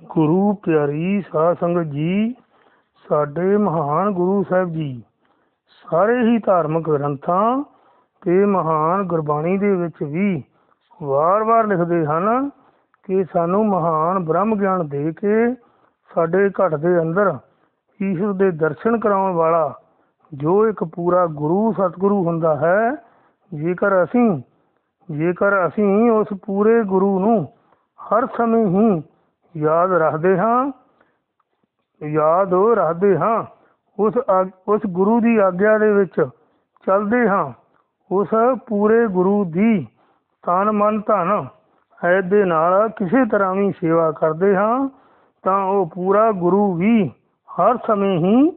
ਗੁਰੂ ਪਿਆਰੀ ਸਾਧ ਸੰਗਤ ਜੀ, ਸਾਡੇ ਮਹਾਨ ਗੁਰੂ ਸਾਹਿਬ ਜੀ, ਸਾਰੇ ਹੀ ਧਾਰਮਿਕ ਗ੍ਰੰਥਾਂ ਤੇ ਮਹਾਨ ਗੁਰਬਾਣੀ ਦੇ ਵਿੱਚ ਵੀ ਵਾਰ-ਵਾਰ ਲਿਖਦੇ ਹਨ ਕਿ ਸਾਨੂੰ ਮਹਾਨ ਬ੍ਰਹਮ ਗਿਆਨ ਦੇ ਕੇ ਸਾਡੇ ਘਟ ਦੇ ਅੰਦਰ ਈਸ਼ਵਰ ਦੇ ਦਰਸ਼ਨ ਕਰਾਉਣ ਵਾਲਾ ਜੋ ਇੱਕ ਪੂਰਾ ਗੁਰੂ ਸਤਿਗੁਰੂ ਹੁੰਦਾ ਹੈ, ਜੇਕਰ ਅਸੀਂ ਜੇਕਰ ਅਸੀਂ ਉਸ ਪੂਰੇ ਗੁਰੂ ਨੂੰ ਹਰ ਸਮੇਂ ਹੀ ਯਾਦ ਰੱਖਦੇ ਹਾਂ, ਯਾਦ ਰੱਖਦੇ ਹਾਂ। ਉਸ ਆਗ- ਉਸ ਗੁਰੂ ਦੀ ਆਗਿਆ ਦੇ ਵਿੱਚ ਚੱਲਦੇ ਹਾਂ। ਉਸ ਪੂਰੇ ਗੁਰੂ ਦੀ ਤਨ ਮਨ ਧਨ ਹੈ ਦੇ ਨਾਲ ਕਿਸੇ ਤਰ੍ਹਾਂ ਵੀ ਸੇਵਾ ਕਰਦੇ ਹਾਂ, ਤਾਂ ਉਹ ਪੂਰਾ ਗੁਰੂ ਵੀ ਹਰ ਸਮੇਂ ਹੀ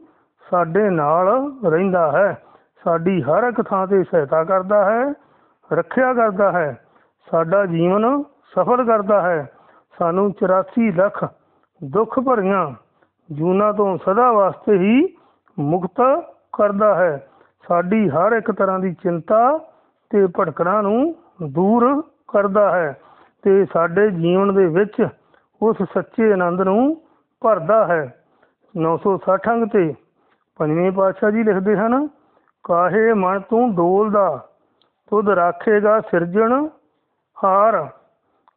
ਸਾਡੇ ਨਾਲ ਰਹਿੰਦਾ ਹੈ। ਸਾਡੀ ਹਰ ਇੱਕ ਥਾਂ ਤੇ ਸਹਾਇਤਾ ਕਰਦਾ ਹੈ, ਰੱਖਿਆ ਕਰਦਾ ਹੈ। ਸਾਡਾ ਜੀਵਨ ਸਫਲ ਕਰਦਾ ਹੈ। ਸਾਨੂੰ 84 ਲੱਖ ਦੁੱਖ ਭਰੀਆਂ ਜੂਨਾਂ ਤੋਂ ਸਦਾ ਵਾਸਤੇ ਹੀ ਮੁਕਤ ਕਰਦਾ ਹੈ। ਸਾਡੀ ਹਰ ਇੱਕ ਤਰ੍ਹਾਂ ਦੀ ਚਿੰਤਾ ਤੇ ਭਟਕਣਾ ਨੂੰ ਦੂਰ ਕਰਦਾ ਹੈ ਤੇ ਸਾਡੇ ਜੀਵਨ ਦੇ ਵਿੱਚ ਉਸ ਸੱਚੇ ਆਨੰਦ ਨੂੰ ਭਰਦਾ ਹੈ। 960 ਅੰਗ ਤੇ ਪੰਜਵੇਂ ਪਾਤਸ਼ਾਹ ਜੀ ਲਿਖਦੇ ਹਨ, ਕਾਹੇ ਮਨ ਤੂੰ ਡੋਲਦਾ, ਤੁਧ ਰਾਖੇਗਾ ਸਿਰਜਣ ਹਾਰ।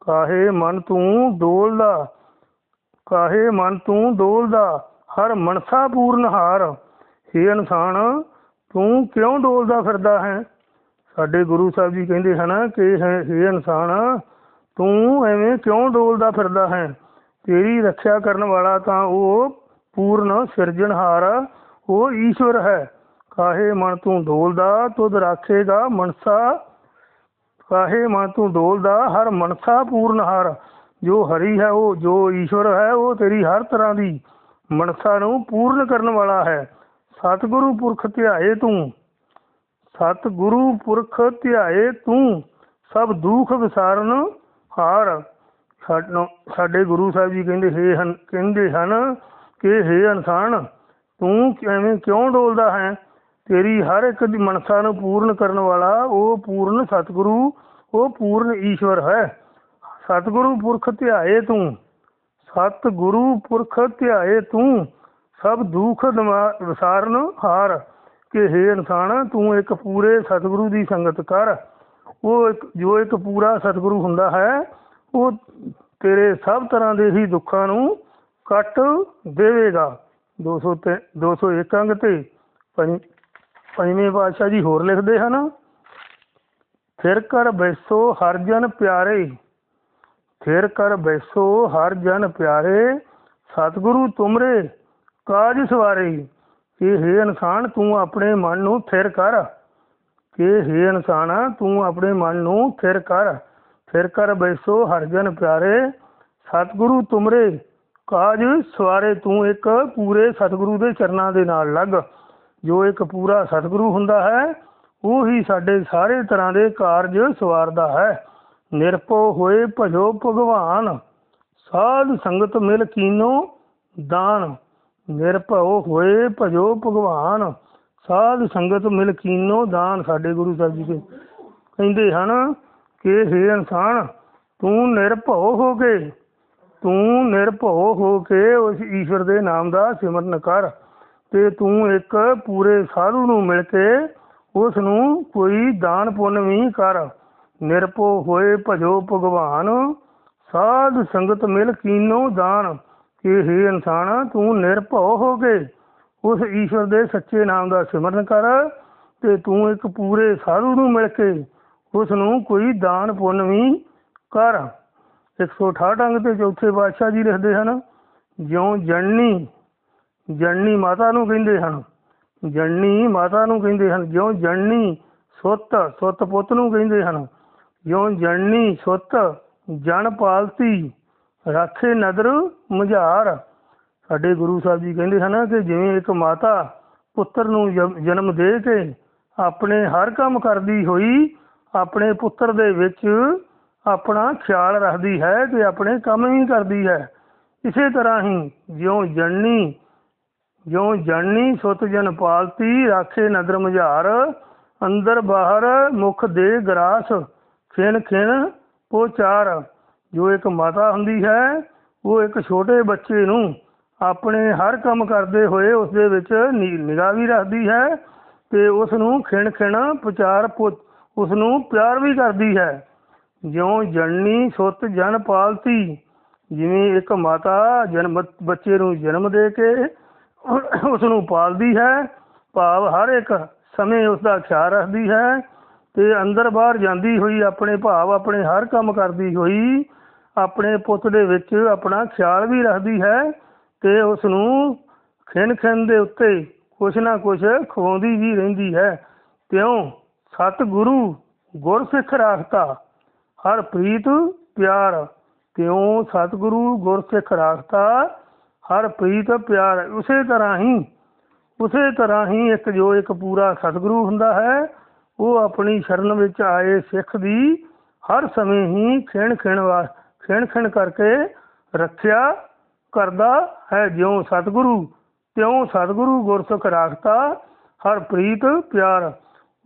ਕਾਹੇ ਮਨ ਤੂੰ ਡੋਲਦਾ, ਕਾਹੇ ਮਨ ਤੂੰ ਡੋਲਦਾ, ਹਰ ਮਨਸਾ ਪੂਰਨ ਹਾਰ। हे ਇਨਸਾਨ, ਤੂੰ ਕਿਉਂ ਡੋਲਦਾ ਫਿਰਦਾ ਹੈ? ਸਾਡੇ ਗੁਰੂ ਸਾਹਿਬ ਜੀ ਕਹਿੰਦੇ ਹਨ ਕਿ ਹੈ- हे ਇਨਸਾਨ, ਤੂੰ ਐਵੇਂ ਕਿਉਂ ਡੋਲਦਾ ਫਿਰਦਾ ਹੈ? ਤੇਰੀ ਰੱਖਿਆ ਕਰਨ ਵਾਲਾ ਤਾਂ ਉਹ ਪੂਰਨ ਸਿਰਜਣਹਾਰ ਉਹ ਈਸ਼ਵਰ ਹੈ। ਕਾਹੇ ਮਨ ਤੂੰ ਡੋਲਦਾ, ਤੁਧ ਰਾਖੇਗਾ ਮਨਸਾ ਕਾਹੇ ਮਨ ਤੂੰ ਡੋਲਦਾ, ਹਰ ਮਨਸਾ ਪੂਰਨ ਪੂਰਨਹਾਰ ਜੋ ਹਰੀ ਹੈ ਉਹ, ਜੋ ਈਸ਼ਵਰ ਹੈ ਉਹ ਤੇਰੀ ਹਰ ਤਰ੍ਹਾਂ ਦੀ। ਮਨਸਾ ਨੂੰ ਪੂਰਨ ਕਰਨ ਵਾਲਾ ਹੈ। ਸਤਿਗੁਰੂ ਪੁਰਖ ਧਿਆਏ ਤੂੰ। ਸਤਿਗੁਰੂ ਪੁਰਖ ਧਿਆਏ ਤੂੰ। ਸਭ ਦੁੱਖ ਵਿਸਾਰਨ ਹਾਰ। ਸਾਡੇ ਗੁਰੂ ਸਾਹਿਬ ਜੀ ਕਹਿੰਦੇ, ਹੈ ਹਨ ਕਹਿੰਦੇ ਹਨ ਕਿ ਹੇ ਇਨਸਾਨ, ਤੂੰ ਐਵੇਂ ਕਿਉਂ ਡੋਲਦਾ ਹੈ? ਤੇਰੀ ਹਰ ਇੱਕ ਦੀ ਮਨਸਾ ਨੂੰ ਪੂਰਨ ਕਰਨ ਵਾਲਾ ਉਹ ਪੂਰਨ ਸਤਿਗੁਰੂ, ਉਹ ਪੂਰਨ ਈਸ਼ਵਰ ਹੈ। ਸਤਿਗੁਰੂ ਪੁਰਖ ਧਿਆਏ ਤੂੰ, ਸਤਿਗੁਰੂ ਪੁਰਖ ਧਿਆਏ ਤੂੰ, ਸਭ ਦੁੱਖ ਵਿਸਾਰਨ ਹਾਰ। ਕਿ ਹੈ ਇਨਸਾਨ, ਤੂੰ ਇੱਕ ਪੂਰੇ ਸਤਿਗੁਰੂ ਦੀ ਸੰਗਤ ਕਰ। ਉਹ ਇੱਕ, ਜੋ ਇੱਕ ਪੂਰਾ ਸਤਿਗੁਰੂ ਹੁੰਦਾ ਹੈ, ਉਹ ਤੇਰੇ ਸਭ ਤਰ੍ਹਾਂ ਦੇ ਹੀ ਦੁੱਖਾਂ ਨੂੰ ਕੱਟ ਦੇਵੇਗਾ। 200 ਤੇ 201 ਅੰਗ ਤੇ ਪੰਜ- ਪੰਜਵੇਂ ਪਾਤਸ਼ਾਹ ਜੀ ਹੋਰ ਲਿਖਦੇ ਹਨ, ਫਿਰ ਕਰ ਬੈਸੋ ਹਰ ਜਨ ਪਿਆਰੇ, ਫਿਰ ਕਰ ਬੈਸੋ ਹਰ ਜਨ ਪਿਆਰੇ, ਸਤਿਗੁਰੂ ਤੁਮਰੇ ਕਾਜ ਸਵਾਰੇ, ਕਿ ਹੈ ਇਨਸਾਨ ਤੂੰ ਆਪਣੇ ਮਨ ਨੂੰ ਫਿਰ ਕਰ, ਕਿ ਹੈ ਇਨਸਾਨ ਤੂੰ ਆਪਣੇ ਮਨ ਨੂੰ ਫਿਰ ਕਰ ਫਿਰ ਕਰ ਬੈਸੋ ਹਰ ਜਨ ਪਿਆਰੇ, ਸਤਿਗੁਰੂ ਤੁਮਰੇ ਕਾਜ ਸਵਾਰੇ, ਤੂੰ ਇੱਕ ਪੂਰੇ ਸਤਿਗੁਰੂ ਦੇ ਚਰਨਾਂ ਦੇ ਨਾਲ ਲੱਗ। ਜੋ ਇੱਕ ਪੂਰਾ ਸਤਿਗੁਰੂ ਹੁੰਦਾ ਹੈ, ਉਹ ਹੀ ਸਾਡੇ ਸਾਰੇ ਤਰ੍ਹਾਂ ਦੇ ਕਾਰਜ ਸਵਾਰਦਾ ਹੈ। ਨਿਰਭਉ ਹੋਏ ਭਜੋ ਭਗਵਾਨ, ਸਾਧ ਸੰਗਤ ਮਿਲ ਕੀਨੋ ਦਾਨ। ਨਿਰਭਉ ਹੋਏ ਭਜੋ ਭਗਵਾਨ, ਸਾਧ ਸੰਗਤ ਮਿਲ ਕੀਨੋ ਦਾਨ, ਸਾਡੇ ਗੁਰੂ ਸਾਹਿਬ ਜੀ ਦੇ। ਕਹਿੰਦੇ ਹਨ ਕਿ हे ਇਨਸਾਨ, ਤੂੰ ਨਿਰਭਉ ਹੋ ਕੇ, ਤੂੰ ਨਿਰਭਉ ਹੋ ਕੇ ਉਸ ਈਸ਼ਵਰ ਦੇ ਨਾਮ ਦਾ ਸਿਮਰਨ ਕਰ। ਤੇ ਤੂੰ ਇੱਕ ਪੂਰੇ ਸਾਧੂ ਨੂੰ ਮਿਲ ਕੇ ਉਸ ਨੂੰ ਕੋਈ ਦਾਨ ਪੁੰਨ ਵੀ ਕਰ। ਨਿਰਭਉ ਹੋਏ ਭਜੋ ਭਗਵਾਨ, ਸਾਧ ਸੰਗਤ ਮਿਲ ਕੀਨੋ ਦਾਨ। ਕਿ ਹੇ ਇਨਸਾਨ, ਤੂੰ ਨਿਰਭਉ ਹੋ ਕੇ ਉਸ ਈਸ਼ਵਰ ਦੇ ਸੱਚੇ ਨਾਮ ਦਾ ਸਿਮਰਨ ਕਰ ਤੇ ਤੂੰ ਇੱਕ ਪੂਰੇ ਸਾਧੂ ਨੂੰ ਮਿਲ ਕੇ ਉਸ ਨੂੰ ਕੋਈ ਦਾਨ ਪੁੰਨ ਵੀ ਕਰ। 168 ਅੰਗ ਤੇ ਚੌਥੇ ਪਾਤਸ਼ਾਹ ਜੀ ਲਿਖਦੇ ਹਨ, ਜਿਉਂ ਜਣਨੀ ਜਣਨੀ ਮਾਤਾ ਨੂੰ ਕਹਿੰਦੇ ਹਨ। ਜਣਨੀ ਮਾਤਾ ਨੂੰ ਕਹਿੰਦੇ ਹਨ। ਜਿਉਂ ਜਣਨੀ ਸੁੱਤ ਸੁੱਤ ਪੁੱਤ ਨੂੰ ਕਹਿੰਦੇ ਹਨ। ਜਿਉਂ ਜਣਨੀ ਸੁੱਤ ਜਨ ਪਾਲਤੀ, ਰਾਖੇ ਨਦਰ ਮੁਝਾਰ। ਸਾਡੇ ਗੁਰੂ ਸਾਹਿਬ ਜੀ ਕਹਿੰਦੇ ਹਨ ਕਿ ਜਿਵੇਂ ਇੱਕ ਮਾਤਾ ਪੁੱਤਰ ਨੂੰ ਜਨਮ ਦੇ ਕੇ ਆਪਣੇ ਹਰ ਕੰਮ ਕਰਦੀ ਹੋਈ, ਆਪਣੇ ਪੁੱਤਰ ਦੇ ਵਿੱਚ ਆਪਣਾ ਖਿਆਲ ਰੱਖਦੀ ਹੈ ਤੇ ਆਪਣੇ ਕੰਮ ਵੀ ਕਰਦੀ ਹੈ। ਇਸੇ ਤਰ੍ਹਾਂ ਹੀ ਜਿਉਂ ਜਣਨੀ ਜਿਉਂ ਜਣਨੀ ਸੁਤ ਜਨ ਪਾਲਤੀ, ਰਾਖੇ ਨਦਰ ਮੁਝਾਰ, ਅੰਦਰ ਬਾਹਰ ਮੁਖ ਦੇ ਗਰਾਸ, ਖਿਣ ਖਿਣ ਪੋਚਾਰ ਜੋ ਇੱਕ ਮਾਤਾ ਹੁੰਦੀ ਹੈ, ਉਹ ਇੱਕ ਛੋਟੇ ਬੱਚੇ ਨੂੰ ਆਪਣੇ ਹਰ ਕੰਮ ਕਰਦੇ ਹੋਏ ਉਸ ਦੇ ਵਿੱਚ ਨਿਗਾਹ ਵੀ ਰੱਖਦੀ ਹੈ ਤੇ ਉਸ ਨੂੰ ਖਿਣ ਖਿਣ ਪ੍ਰਚਾਰ ਉਸ ਨੂੰ ਪਿਆਰ ਵੀ ਕਰਦੀ ਹੈ। ਜਿਉਂ ਜਨਨੀ ਸੁੱਤ ਜਨ ਪਾਲਤੀ, ਜਿਵੇਂ ਇੱਕ ਮਾਤਾ ਜਨਮ ਬੱਚੇ ਨੂੰ ਜਨਮ ਦੇ ਕੇ ਉਸ ਨੂੰ ਪਾਲਦੀ ਹੈ, ਭਾਵ ਹਰ ਇੱਕ ਸਮੇਂ ਉਸ ਦਾ ਖਿਆਲ ਰੱਖਦੀ ਹੈ ਤੇ ਅੰਦਰ ਬਾਹਰ ਜਾਂਦੀ ਹੋਈ ਆਪਣੇ ਭਾਵ, ਆਪਣੇ ਹਰ ਕੰਮ ਕਰਦੀ ਹੋਈ ਆਪਣੇ ਪੁੱਤ ਦੇ ਵਿੱਚ ਆਪਣਾ ਖਿਆਲ ਵੀ ਰੱਖਦੀ ਹੈ ਤੇ ਉਸ ਨੂੰ ਖਿੰਨ ਖਿੰਨ ਦੇ ਉੱਤੇ ਕੁਛ ਨਾ ਕੁਛ ਖਵਾਉਂਦੀ ਵੀ ਰਹਿੰਦੀ ਹੈ। ਤਿਉ ਸਤਿਗੁਰੂ ਗੁਰਸਿੱਖ ਰਾਖਤਾ ਹਰ ਪ੍ਰੀਤ ਪਿਆਰ। ਤਿਉ ਸਤਿਗੁਰੂ ਗੁਰਸਿੱਖ ਰਾਖਤਾ ਹਰ ਪ੍ਰੀਤ ਪਿਆਰ ਉਸੇ ਤਰ੍ਹਾਂ ਹੀ, ਉਸੇ ਤਰ੍ਹਾਂ ਹੀ ਇੱਕ ਜੋ ਇੱਕ ਪੂਰਾ ਸਤਿਗੁਰੂ ਹੁੰਦਾ ਹੈ, ਉਹ ਆਪਣੀ ਸ਼ਰਨ ਵਿੱਚ ਆਏ ਸਿੱਖ ਦੀ ਹਰ ਸਮੇਂ ਹੀ ਖਿਣ ਖਿਣ ਵਾ, ਖਿਣ ਖਿਣ ਕਰਕੇ ਰੱਖਿਆ ਕਰਦਾ ਹੈ। ਜਿਉ ਸਤਿਗੁਰੂ, ਤਿਉ ਸਤਿਗੁਰੂ ਗੁਰਸੁਖ ਰਾਖਤਾ, ਹਰ ਪ੍ਰੀਤ ਪਿਆਰ।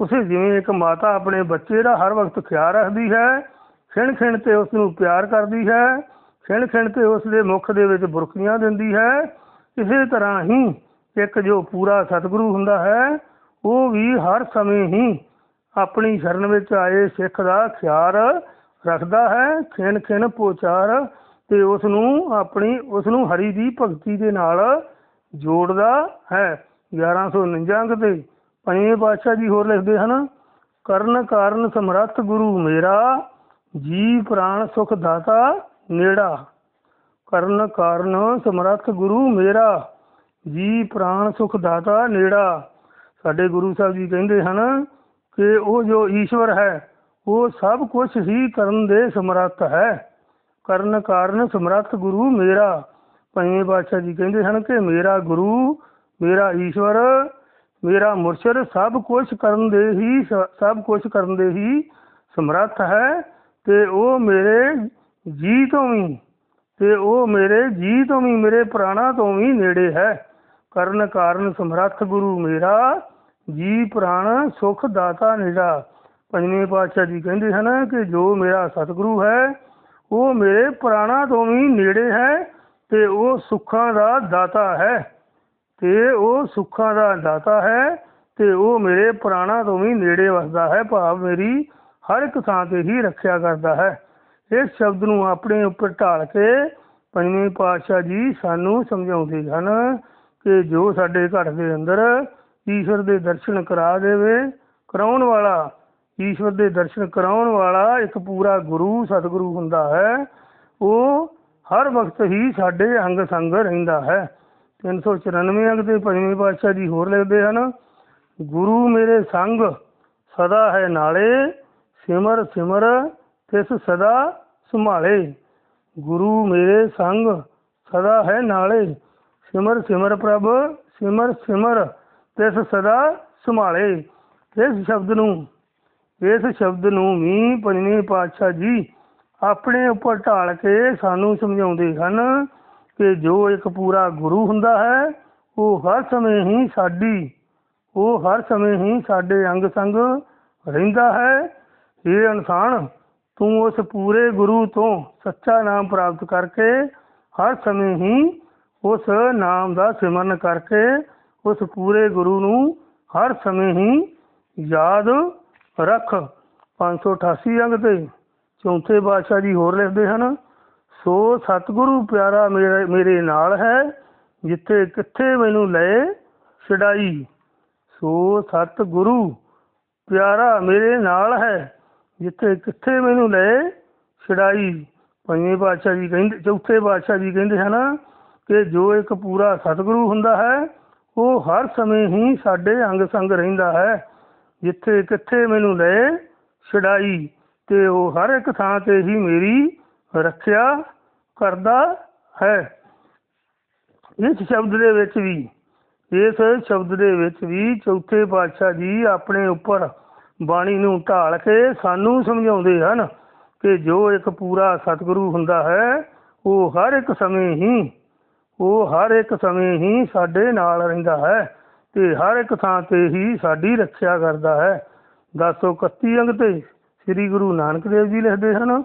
ਉਸੇ ਜਿਵੇਂ ਇੱਕ ਮਾਤਾ ਆਪਣੇ ਬੱਚੇ ਦਾ ਹਰ ਵਕਤ ਖਿਆਲ ਰੱਖਦੀ ਹੈ, ਖਿਣ ਖਿਣ ਤੇ ਉਸ ਨੂੰ ਪਿਆਰ ਕਰਦੀ ਹੈ ਖਿਣ ਖਿਣ ਤੇ ਉਸ ਦੇ ਮੁਖ ਦੇ ਵਿੱਚ ਬੁਰਕੀਆਂ ਦਿੰਦੀ ਹੈ। ਇਸੇ ਤਰ੍ਹਾਂ ਹੀ ਇੱਕ ਜੋ ਪੂਰਾ ਸਤਿਗੁਰੂ ਹੁੰਦਾ ਹੈ, ਉਹ ਵੀ ਹਰ ਸਮੇਂ ਹੀ ਆਪਣੀ ਸ਼ਰਨ ਵਿੱਚ ਆਏ ਸਿੱਖ ਦਾ ਖਿਆਲ ਰੱਖਦਾ ਹੈ। ਖਿਣ ਖਿਣ ਪੋਚਾਰ ਤੇ ਉਸ ਨੂੰ ਆਪਣੀ, ਉਸ ਨੂੰ ਹਰੀ ਦੀ ਭਗਤੀ ਦੇ ਨਾਲ ਜੋੜਦਾ ਹੈ। 1149 ਅੰਕ ਤੇ ਪੰਜਵੇਂ ਪਾਤਸ਼ਾਹ ਜੀ ਹੋਰ ਲਿਖਦੇ ਹਨ, ਕਰਨ ਕਾਰਨ ਸਮਰੱਥ ਗੁਰੂ ਮੇਰਾ ਜੀ ਪ੍ਰਾਣ ਸੁਖ ਦਾਤਾ ਨੇੜਾ। ਕਰਨ ਕਾਰਨ ਸਮਰੱਥ ਗੁਰੂ ਮੇਰਾ। ਜੀ ਪ੍ਰਾਣ ਸੁਖ ਦਾਤਾ ਨੇੜਾ। ਸਾਡੇ ਗੁਰੂ ਸਾਹਿਬ ਜੀ ਕਹਿੰਦੇ ਹਨ ਕਿ ਉਹ ਜੋ ਈਸ਼ਵਰ ਹੈ, ਉਹ ਸਭ ਕੁਝ ਹੀ ਕਰਨ ਦੇ ਸਮਰੱਥ ਹੈ। ਕਰਨ ਕਾਰਨ ਸਮਰੱਥ ਗੁਰੂ ਮੇਰਾ। ਪੰਜਵੇਂ ਪਾਤਸ਼ਾਹ ਜੀ ਕਹਿੰਦੇ ਹਨ ਕਿ ਮੇਰਾ ਗੁਰੂ, ਮੇਰਾ ਈਸ਼ਵਰ, ਮੇਰਾ ਮੁਰਸ਼ਿਦ ਸਭ ਕੁਝ ਕਰਨ ਦੇ ਹੀ ਸਭ ਕੁਝ ਕਰਨ ਦੇ ਹੀ ਸਮਰੱਥ ਹੈ ਤੇ ਉਹ ਮੇਰੇ ਜੀ ਤੋਂ ਵੀ, ਤੇ ਉਹ ਮੇਰੇ ਜੀ ਤੋਂ ਵੀ, ਮੇਰੇ ਪ੍ਰਾਣਾ ਤੋਂ ਵੀ ਨੇੜੇ ਹੈ। ਕਰਨ ਕਾਰਨ ਸਮਰੱਥ ਗੁਰੂ ਮੇਰਾ, ਜੀ ਪ੍ਰਾਣ ਸੁਖ ਦਾਤਾ ਨੇੜਾ ਪੰਜਵੇਂ ਪਾਤਸ਼ਾਹ ਜੀ ਕਹਿੰਦੇ ਹਨ ਕਿ ਜੋ ਮੇਰਾ ਸਤਿਗੁਰੂ ਹੈ, ਉਹ ਮੇਰੇ ਪ੍ਰਾਣਾ ਤੋਂ ਵੀ ਨੇੜੇ ਹੈ ਤੇ ਉਹ ਸੁੱਖਾਂ ਦਾ ਦਾਤਾ ਹੈ। ਤੇ ਉਹ ਸੁੱਖਾਂ ਦਾ ਦਾਤਾ ਹੈ ਤੇ ਉਹ ਮੇਰੇ ਪ੍ਰਾਣਾ ਤੋਂ ਵੀ ਨੇੜੇ ਵਸਦਾ ਹੈ। ਭਾਵ ਮੇਰੀ ਹਰ ਇੱਕ ਥਾਂ ਤੇ ਹੀ ਰੱਖਿਆ ਕਰਦਾ ਹੈ। ਇਸ ਸ਼ਬਦ ਨੂੰ ਆਪਣੇ ਉੱਪਰ ਢਾਲ ਕੇ ਪੰਜਵੇਂ ਪਾਤਸ਼ਾਹ ਜੀ ਸਾਨੂੰ ਸਮਝਾਉਂਦੇ ਹਨ ਕਿ ਜੋ ਸਾਡੇ ਘਰ ਦੇ ਅੰਦਰ ਈਸ਼ਵਰ ਦੇ ਦਰਸ਼ਨ ਕਰਾ ਦੇਵੇ, ਕਰਾਉਣ ਵਾਲਾ, ਈਸ਼ਵਰ ਦੇ ਦਰਸ਼ਨ ਕਰਾਉਣ ਵਾਲਾ ਇੱਕ ਪੂਰਾ ਗੁਰੂ, ਸਤਿਗੁਰੂ ਹੁੰਦਾ ਹੈ, ਉਹ ਹਰ ਵਕਤ ਹੀ ਸਾਡੇ ਅੰਗ ਸੰਗ ਰਹਿੰਦਾ ਹੈ। 394 ਅੰਗ ਤੇ ਪੰਜਵੇਂ ਪਾਤਸ਼ਾਹ ਜੀ ਹੋਰ ਲਿਖਦੇ ਹਨ, ਗੁਰੂ ਮੇਰੇ ਸੰਗ, ਸਦਾ ਹੈ ਨਾਲੇ, ਸਿਮਰ ਸਿਮਰ, ਤਿਸ ਸਦਾ ਸੰਭਾਲੇ। ਗੁਰੂ ਮੇਰੇ ਸੰਗ ਸਦਾ ਹੈ ਨਾਲੇ। ਸਿਮਰ ਸਿਮਰ ਪ੍ਰਭ, ਸਿਮਰ ਸਿਮਰ, ਤਿਸ ਸਦਾ ਸੰਭਾਲੇ। ਇਸ ਸ਼ਬਦ ਨੂੰ, ਇਸ ਸ਼ਬਦ ਨੂੰ ਵੀ ਪੰਜਵੇਂ ਪਾਤਸ਼ਾਹ ਜੀ ਆਪਣੇ ਉੱਪਰ ਢਾਲ ਕੇ ਸਾਨੂੰ ਸਮਝਾਉਂਦੇ ਹਨ ਕਿ ਜੋ ਇੱਕ ਪੂਰਾ ਗੁਰੂ ਹੁੰਦਾ ਹੈ, ਉਹ ਹਰ ਸਮੇਂ ਹੀ ਸਾਡੀ, ਉਹ ਹਰ ਸਮੇਂ ਹੀ ਸਾਡੇ ਅੰਗ ਸੰਗ ਰਹਿੰਦਾ ਹੈ। ਇਹ ਇਨਸਾਨ ਤੂੰ ਉਸ ਪੂਰੇ ਗੁਰੂ ਤੋਂ ਸੱਚਾ ਨਾਮ ਪ੍ਰਾਪਤ ਕਰਕੇ ਹਰ ਸਮੇਂ ਹੀ ਉਸ ਨਾਮ ਦਾ ਸਿਮਰਨ ਕਰਕੇ ਉਸ ਪੂਰੇ ਗੁਰੂ ਨੂੰ ਹਰ ਸਮੇਂ ਹੀ ਯਾਦ ਰੱਖ। 588 ਅੰਗ ਤੇ ਚੌਥੇ ਬਾਦਸ਼ਾਹ ਜੀ ਹੋਰ ਲਿਖਦੇ ਹਨ, ਸੋ ਸਤਿਗੁਰੂ ਪਿਆਰਾ ਮੇਰੇ ਮੇਰੇ ਨਾਲ ਹੈ, ਜਿੱਥੇ ਕਿੱਥੇ ਮੈਨੂੰ ਲਏ ਛਡਾਈ। ਸੋ ਸਤਿਗੁਰੂ ਪਿਆਰਾ ਮੇਰੇ ਨਾਲ ਹੈ ਜਿੱਥੇ ਕਿੱਥੇ ਮੈਨੂੰ ਲਏ ਛਡਾਈ। ਪੰਜਵੇਂ ਬਾਦਸ਼ਾਹ ਜੀ ਕਹਿੰਦੇ, ਚੌਥੇ ਬਾਦਸ਼ਾਹ ਜੀ ਕਹਿੰਦੇ ਹਨ ਕਿ ਜੋ ਇੱਕ ਪੂਰਾ ਸਤਿਗੁਰੂ ਹੁੰਦਾ ਹੈ, ਉਹ ਹਰ ਸਮੇਂ ਹੀ ਸਾਡੇ ਅੰਗ ਸੰਗ ਰਹਿੰਦਾ ਹੈ। ਜਿੱਥੇ ਕਿੱਥੇ ਮੈਨੂੰ ਲਏ ਛਡਾਈ, ਤੇ ਉਹ ਹਰ ਇੱਕ ਥਾਂ ਤੇ ਹੀ ਮੇਰੀ ਰੱਖਿਆ ਕਰਦਾ ਹੈ। ਇਸ ਸ਼ਬਦ ਦੇ ਵਿੱਚ ਵੀ, ਇਸ ਸ਼ਬਦ ਦੇ ਵਿੱਚ ਵੀ ਚੌਥੇ ਪਾਤਸ਼ਾਹ ਜੀ ਆਪਣੇ ਉੱਪਰ ਬਾਣੀ ਨੂੰ ਢਾਲ ਕੇ ਸਾਨੂੰ ਸਮਝਾਉਂਦੇ ਹਨ ਕਿ ਜੋ ਇੱਕ ਪੂਰਾ ਸਤਿਗੁਰੂ ਹੁੰਦਾ ਹੈ, ਉਹ ਹਰ ਇੱਕ ਸਮੇਂ ਹੀ, ਉਹ ਹਰ ਇੱਕ ਸਮੇਂ ਹੀ ਸਾਡੇ ਨਾਲ ਰਹਿੰਦਾ ਹੈ ਤੇ ਹਰ ਇੱਕ ਥਾਂ ਤੇ ਹੀ ਸਾਡੀ ਰੱਖਿਆ ਕਰਦਾ ਹੈ। 1031 ਅੰਗ ਤੇ ਸ੍ਰੀ ਗੁਰੂ ਨਾਨਕ ਦੇਵ ਜੀ ਲਿਖਦੇ ਹਨ,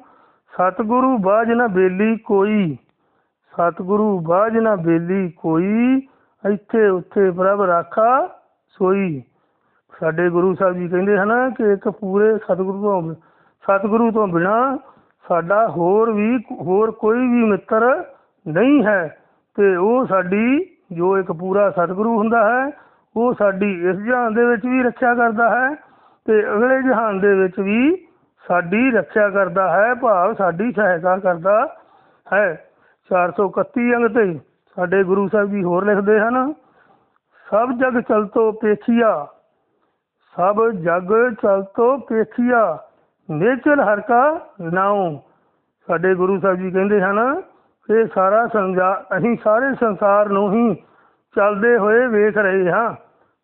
ਸਤਿਗੁਰੂ ਬਾਝ ਨਾ ਬੇਲੀ ਕੋਈ, ਸਤਿਗੁਰੂ ਬਾਝ ਨਾ ਬੇਲੀ ਕੋਈ, ਇੱਥੇ ਉੱਥੇ ਪ੍ਰਭ ਰਾਖਾ ਸੋਈ। ਸਾਡੇ ਗੁਰੂ ਸਾਹਿਬ ਜੀ ਕਹਿੰਦੇ ਹਨ ਕਿ ਇੱਕ ਪੂਰੇ ਸਤਿਗੁਰੂ ਤੋਂ ਸਤਿਗੁਰੂ ਤੋਂ ਬਿਨਾ ਸਾਡਾ ਹੋਰ ਵੀ, ਹੋਰ ਕੋਈ ਵੀ ਮਿੱਤਰ ਨਹੀਂ ਹੈ। ਤੇ ਉਹ ਸਾਡੀ, ਜੋ ਇੱਕ ਪੂਰਾ ਸਤਿਗੁਰੂ ਹੁੰਦਾ ਹੈ, ਉਹ ਸਾਡੀ ਇਸ ਜਹਾਨ ਦੇ ਵਿੱਚ ਵੀ ਰੱਖਿਆ ਕਰਦਾ ਹੈ ਤੇ ਅਗਲੇ ਜਹਾਨ ਦੇ ਵਿੱਚ ਵੀ ਸਾਡੀ ਰੱਖਿਆ ਕਰਦਾ ਹੈ, ਭਾਵ ਸਾਡੀ ਸਹਾਇਤਾ ਕਰਦਾ ਹੈ। 431 ਅੰਗ ਤੇ ਸਾਡੇ ਗੁਰੂ ਸਾਹਿਬ ਜੀ ਹੋਰ ਲਿਖਦੇ ਹਨ, ਸਭ ਜਗ ਚਲਤੋ ਪੇਖੀਆ ਸਭ ਜਗ ਚਲਤੋ ਪੇਖੀਆ, ਨੇਚਰ ਹਰ ਕਾ ਨਾਉ। ਸਾਡੇ ਗੁਰੂ ਸਾਹਿਬ ਜੀ ਕਹਿੰਦੇ ਹਨ ਕਿ ਸਾਰਾ ਸੰਸਾਰ ਅਸੀਂ ਸਾਰੇ ਸੰਸਾਰ ਨੂੰ ਹੀ ਚੱਲਦੇ ਹੋਏ ਵੇਖ ਰਹੇ ਹਾਂ।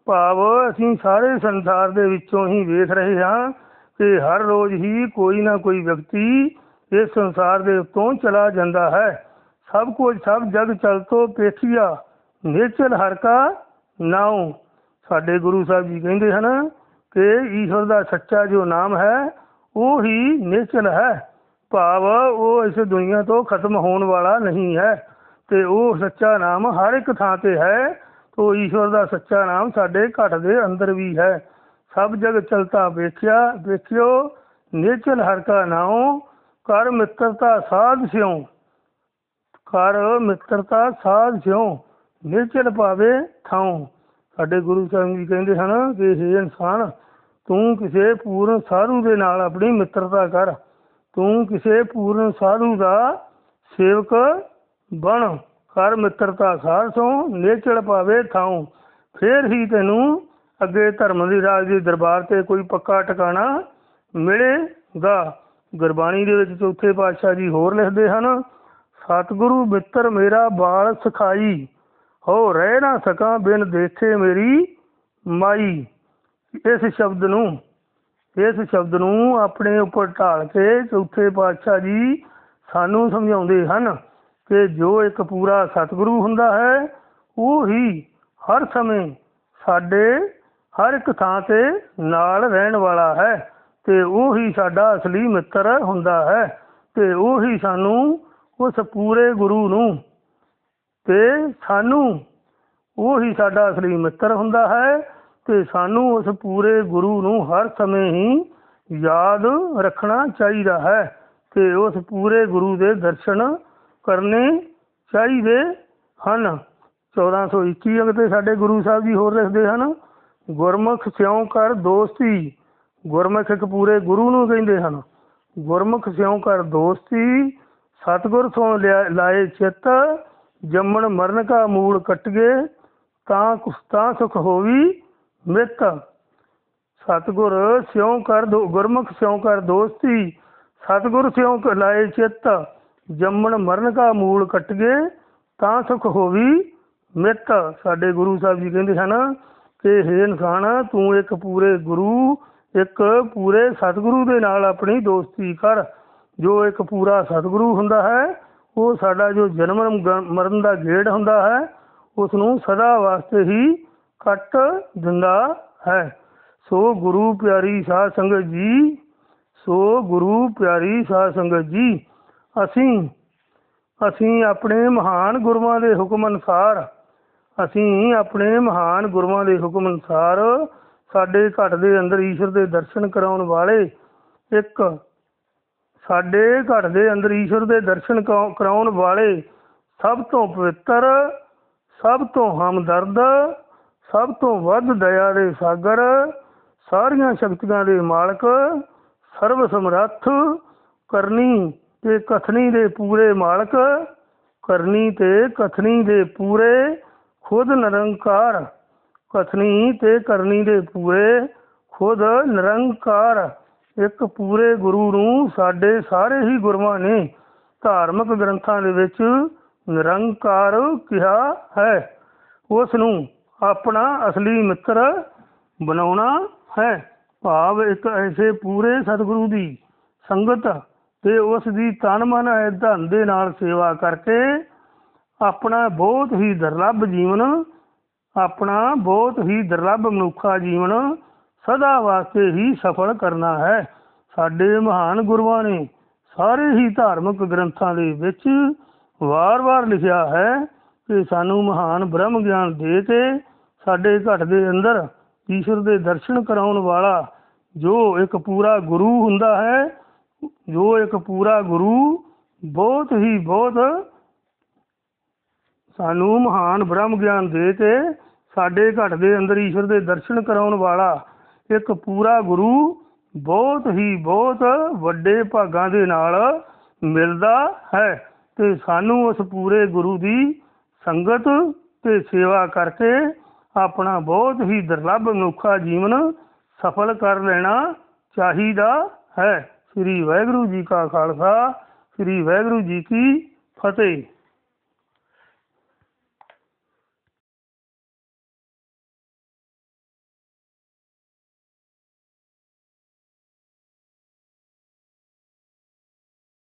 ਭਾਵ ਅਸੀਂ ਸਾਰੇ ਸੰਸਾਰ ਦੇ ਵਿੱਚੋਂ ਹੀ ਵੇਖ ਰਹੇ ਹਾਂ ਕਿ ਹਰ ਰੋਜ਼ ਹੀ ਕੋਈ ਨਾ ਕੋਈ ਵਿਅਕਤੀ ਇਸ ਸੰਸਾਰ ਦੇ ਉੱਤੋਂ ਚਲਾ ਜਾਂਦਾ ਹੈ। ਸਭ ਕੁਝ ਸਭ ਜਗ ਚਲਤੋ ਪੇਖੀਆ, ਨੇਚਰ ਹਰ ਕਾ ਨਾਉ। ਸਾਡੇ ਗੁਰੂ ਸਾਹਿਬ ਜੀ ਕਹਿੰਦੇ ਹਨ ਕਿ ਈਸ਼ਵਰ ਦਾ ਸੱਚਾ ਜੋ ਨਾਮ ਹੈ, ਉਹ ਹੀ ਨਿਸ਼ਚਲ ਹੈ। ਭਾਵ ਉਹ ਇਸ ਦੁਨੀਆ ਤੋਂ ਖਤਮ ਹੋਣ ਵਾਲਾ ਨਹੀਂ ਹੈ ਤੇ ਉਹ ਸੱਚਾ ਨਾਮ ਹਰ ਇੱਕ ਥਾਂ ਤੇ ਹੈ, ਤੋ ਈਸ਼ਵਰ ਦਾ ਸੱਚਾ ਨਾਮ ਸਾਡੇ ਘਟ ਦੇ ਅੰਦਰ ਵੀ ਹੈ। ਸਭ ਜਗ ਚਲਤਾ ਵੇਖਿਆ, ਵੇਖਿਓ ਨਿਸ਼ਚਲ ਹਰ ਕਾ ਨਾਉ, ਕਰ ਮਿੱਤਰਤਾ ਸਾਧ ਸਿਉ। ਕਰ ਮਿੱਤਰਤਾ ਸਾਧ ਸਿਉ ਨਿਸ਼ਚਲ ਪਾਵੇ ਥਾਉ। ਸਾਡੇ ਗੁਰੂ ਸਾਹਿਬ ਜੀ ਕਹਿੰਦੇ ਹਨ ਕਿ ਇਹ ਇਨਸਾਨ ਤੂੰ ਕਿਸੇ ਪੂਰਨ ਸਾਧੂ ਦੇ ਨਾਲ ਆਪਣੀ ਮਿੱਤਰਤਾ ਕਰ। ਤੂੰ ਕਿਸੇ ਪੂਰਨ ਸਾਧੂ ਦਾ ਸੇਵਕ ਬਣ। ਕਰ ਮਿੱਤਰਤਾ ਸਾਧਸੋਂ ਨੇਚੜ ਪਾਵੇ ਥਾਉ। ਫੇਰ ਹੀ ਤੈਨੂੰ ਅੱਗੇ ਧਰਮ ਦੀ ਰਾਜ ਦੇ ਦਰਬਾਰ ਤੇ ਕੋਈ ਪੱਕਾ ਟਿਕਾਣਾ ਮਿਲੇਗਾ। ਗੁਰਬਾਣੀ ਦੇ ਵਿੱਚ ਚੌਥੇ ਪਾਤਸ਼ਾਹ ਜੀ ਹੋਰ ਲਿਖਦੇ ਹਨ, ਸਤਿਗੁਰੂ ਮਿੱਤਰ ਮੇਰਾ ਬਾਲ ਸਖਾਈ। ਹੋ ਰਹਿ ਨਾ ਸਕਾਂ ਬਿਨ ਦੇਖੇ ਮੇਰੀ ਮਾਈ। ਇਸ ਸ਼ਬਦ ਨੂੰ, ਇਸ ਸ਼ਬਦ ਨੂੰ ਆਪਣੇ ਉੱਪਰ ਢਾਲ ਕੇ ਚੌਥੇ ਪਾਤਸ਼ਾਹ ਜੀ ਸਾਨੂੰ ਸਮਝਾਉਂਦੇ ਹਨ ਕਿ ਜੋ ਇੱਕ ਪੂਰਾ ਸਤਿਗੁਰੂ ਹੁੰਦਾ ਹੈ, ਉਹ ਹੀ ਹਰ ਸਮੇਂ ਸਾਡੇ ਹਰ ਇੱਕ ਥਾਂ ਤੇ ਨਾਲ ਰਹਿਣ ਵਾਲਾ ਹੈ ਤੇ ਉਹ ਹੀ ਸਾਡਾ ਅਸਲੀ ਮਿੱਤਰ ਹੁੰਦਾ ਹੈ ਤੇ ਉਹ ਹੀ ਸਾਨੂੰ ਉਸ ਪੂਰੇ ਗੁਰੂ ਨੂੰ ਤੇ ਸਾਨੂੰ ਉਹ ਹੀ ਸਾਡਾ ਅਸਲੀ ਮਿੱਤਰ ਹੁੰਦਾ ਹੈ ਤੇ ਸਾਨੂੰ ਉਸ ਪੂਰੇ ਗੁਰੂ ਨੂੰ ਹਰ ਸਮੇਂ ਹੀ ਯਾਦ ਰੱਖਣਾ ਚਾਹੀਦਾ ਹੈ ਤੇ ਉਸ ਪੂਰੇ ਗੁਰੂ ਦੇ ਦਰਸ਼ਨ ਕਰਨੇ ਚਾਹੀਦੇ ਹਨ। 1421 ਅੰਗ ਤੇ ਸਾਡੇ ਗੁਰੂ ਸਾਹਿਬ ਜੀ ਹੋਰ ਲਿਖਦੇ ਹਨ, ਗੁਰਮੁਖ ਸਿਉ ਕਰ ਦੋਸਤੀ, ਗੁਰਮੁਖ ਇੱਕ ਪੂਰੇ ਗੁਰੂ ਨੂੰ ਕਹਿੰਦੇ ਹਨ। ਗੁਰਮੁਖ ਸਿਉ ਕਰ ਦੋਸਤੀ, ਸਤਗੁਰ ਤੋਂ ਲਿਆ- ਲਾਏ ਚਿੱਤ, ਜੰਮਣ ਮਰਨ ਕਾ ਮੂਲ ਗਏ, ਤਾਂ ਕੁ- ਤਾਂ ਸੁਖ ਹੋਵੀ ਮਿੱਤ ਸਤਗੁਰ ਸਿਉ ਕਰ ਦੋ, ਗੁਰਮੁਖ ਸਿਉ ਕਰ ਦੋਸਤੀ। ਸਤਗੁਰ ਸਿਉ ਕ ਚਿੱਤ, ਜੰਮਣ ਮਰਨ ਕਾ ਮੂਲ ਕਟਗੇ ਤਾਂ ਸੁਖ ਹੋਵੀ ਮਿੱਤ ਸਾਡੇ ਗੁਰੂ ਸਾਹਿਬ ਜੀ ਕਹਿੰਦੇ ਹਨ ਕਿ, ਹੇ ਇਨਸਾਨ, ਤੂੰ ਇੱਕ ਪੂਰੇ ਗੁਰੂ, ਇੱਕ ਪੂਰੇ ਸਤਿਗੁਰੂ ਦੇ ਨਾਲ ਆਪਣੀ ਦੋਸਤੀ ਕਰ। ਜੋ ਇੱਕ ਪੂਰਾ ਸਤਿਗੁਰੂ ਹੁੰਦਾ ਹੈ, ਉਹ ਸਾਡਾ ਜੋ ਜਨਮ ਮਰਨ ਦਾ ਗੇੜ ਹੁੰਦਾ ਹੈ ਉਸ ਨੂੰ ਸਦਾ ਵਾਸਤੇ ਹੀ ਕੱਟ ਦਿੰਦਾ ਹੈ। ਸੋ ਗੁਰੂ ਪਿਆਰੀ ਸਾਧ ਸੰਗਤ ਜੀ, ਸੋ ਗੁਰੂ ਪਿਆਰੀ ਸਾਧ ਸੰਗਤ ਜੀ, ਅਸੀਂ ਅਸੀਂ ਆਪਣੇ ਮਹਾਨ ਗੁਰੂਆਂ ਦੇ ਹੁਕਮ ਅਨੁਸਾਰ, ਅਸੀਂ ਆਪਣੇ ਮਹਾਨ ਗੁਰੂਆਂ ਦੇ ਹੁਕਮ ਅਨੁਸਾਰ ਸਾਡੇ ਘਟ ਦੇ ਅੰਦਰ ਈਸ਼ਵਰ ਦੇ ਦਰਸ਼ਨ ਕਰਾਉਣ ਵਾਲੇ ਇੱਕ ਸਾਡੇ ਘਟ ਦੇ ਅੰਦਰ ਈਸ਼ਵਰ ਦੇ ਦਰਸ਼ਨ ਕਰਾ- ਕਰਾਉਣ ਵਾਲੇ ਸਭ ਤੋਂ ਪਵਿੱਤਰ, ਸਭ ਤੋਂ ਹਮਦਰਦ ਸਭ ਤੋਂ ਵੱਧ ਦਇਆ ਦੇ ਸਾਗਰ, ਸਾਰੀਆਂ ਸ਼ਕਤੀਆਂ ਦੇ ਮਾਲਕ ਸਰਵ ਸਮਰੱਥ, ਕਰਨੀ ਤੇ ਕਥਨੀ ਦੇ ਪੂਰੇ ਮਾਲਕ, ਕਰਨੀ ਤੇ ਕਥਨੀ ਦੇ ਪੂਰੇ, ਖੁਦ ਨਿਰੰਕਾਰ, ਕਥਨੀ ਤੇ ਕਰਨੀ ਦੇ ਪੂਰੇ, ਖੁਦ ਨਿਰੰਕਾਰ, ਇੱਕ ਪੂਰੇ ਗੁਰੂ ਨੂੰ ਸਾਡੇ ਸਾਰੇ ਹੀ ਗੁਰੂਆਂ ਨੇ ਧਾਰਮਿਕ ਗ੍ਰੰਥਾਂ ਦੇ ਵਿੱਚ ਨਿਰੰਕਾਰ ਕਿਹਾ ਹੈ। ਉਸ ਨੂੰ ਆਪਣਾ ਅਸਲੀ ਮਿੱਤਰ ਬਣਾਉਣਾ ਹੈ। ਭਾਵ ਇੱਕ ਐਸੇ ਪੂਰੇ ਸਤਿਗੁਰੂ ਦੀ ਸੰਗਤ ਤੇ ਉਸ ਦੀ ਤਨ ਮਨ ਹੈ ਧਨ ਦੇ ਨਾਲ ਸੇਵਾ ਕਰਕੇ ਆਪਣਾ ਬਹੁਤ ਹੀ ਦੁਰਲੱਭ ਜੀਵਨ, ਆਪਣਾ ਬਹੁਤ ਹੀ ਦੁਰਲੱਭ ਮਨੁੱਖਾ ਜੀਵਨ ਸਦਾ ਵਾਸਤੇ ਹੀ ਸਫਲ ਕਰਨਾ ਹੈ। ਸਾਡੇ ਮਹਾਨ ਗੁਰੂਆਂ ਨੇ ਸਾਰੇ ਹੀ ਧਾਰਮਿਕ ਗ੍ਰੰਥਾਂ ਦੇ ਵਿੱਚ ਵਾਰ-ਵਾਰ ਲਿਖਿਆ ਹੈ ਕਿ ਸਾਨੂੰ ਮਹਾਨ ਬ੍ਰਹਮ ਗਿਆਨ ਦੇ ਕੇ ਸਾਡੇ ਘਟ ਦੇ ਅੰਦਰ ਈਸ਼ਵਰ ਦੇ ਦਰਸ਼ਨ ਕਰਾਉਣ ਵਾਲਾ ਜੋ ਇੱਕ ਪੂਰਾ ਗੁਰੂ ਹੁੰਦਾ ਹੈ, ਜੋ ਇੱਕ ਪੂਰਾ ਗੁਰੂ ਬਹੁਤ ਹੀ ਬਹੁਤ ਸਾਨੂੰ ਮਹਾਨ ਬ੍ਰਹਮ ਗਿਆਨ ਦੇ ਕੇ ਸਾਡੇ ਘਟ ਦੇ ਅੰਦਰ ਈਸ਼ਵਰ ਦੇ ਦਰਸ਼ਨ ਕਰਾਉਣ ਵਾਲਾ ਇੱਕ ਪੂਰਾ ਗੁਰੂ ਬਹੁਤ ਹੀ ਬਹੁਤ ਵੱਡੇ ਭਾਗਾਂ ਦੇ ਨਾਲ ਮਿਲਦਾ ਹੈ ਤੇ ਸਾਨੂੰ ਉਸ ਪੂਰੇ ਗੁਰੂ ਦੀ ਸੰਗਤ ਤੇ ਸੇਵਾ ਕਰਕੇ ਆਪਣਾ ਬਹੁਤ ਹੀ ਦੁਰਲੱਭ ਮਨੁੱਖਾ ਜੀਵਨ ਸਫਲ ਕਰ ਲੈਣਾ ਚਾਹੀਦਾ ਹੈ। ਸ੍ਰੀ ਵਾਹਿਗੁਰੂ ਜੀ ਕਾ ਖਾਲਸਾ, ਸ੍ਰੀ ਵਾਹਿਗੁਰੂ ਜੀ ਕੀ ਫਤਿਹ।